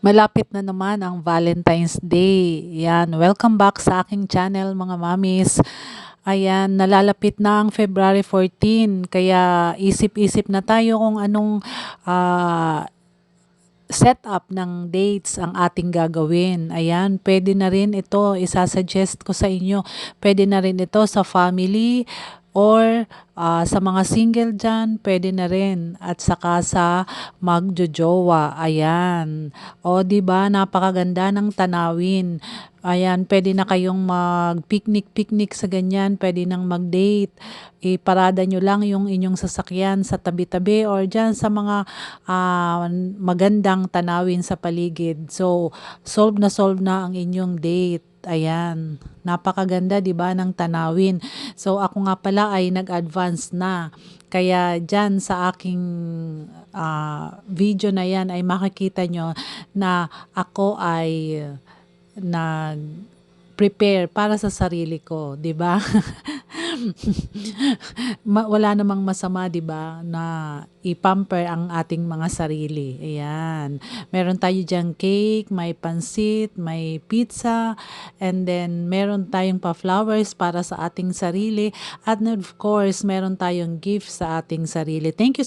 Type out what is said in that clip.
Malapit na naman ang Valentine's Day. Yan, welcome back sa aking channel mga mamis. Ayan, nalalapit na ang February 14. Kaya isip-isip na tayo kung anong ah, setup ng dates ang ating gagawin. Ayan, pwede na rin ito, isasuggest ko sa inyo, pwede na rin ito sa family or ah, sa mga single dyan, pwede na rin. At saka sa magjojowa. Ayan. O, di ba napakaganda ng tanawin. Ayan, pwede na kayong mag-picnic-picnic sa ganyan, pwede nang mag-date. Iparada nyo lang yung inyong sasakyan sa tabi-tabi or dyan sa mga ah, magandang tanawin sa paligid. So, solve na solve na ang inyong date. Ayan, napakaganda 'di ba ng tanawin. So ako nga pala ay nag-advance na. Kaya diyan sa aking ah, video na 'yan ay makikita nyo na ako ay nag prepare para sa sarili ko, 'di ba? Ma- wala namang masama, 'di ba, na i-pamper ang ating mga sarili. Ayan. Meron tayo diyang cake, may pansit, may pizza, and then meron tayong pa-flowers para sa ating sarili, at of course, meron tayong gift sa ating sarili. Thank you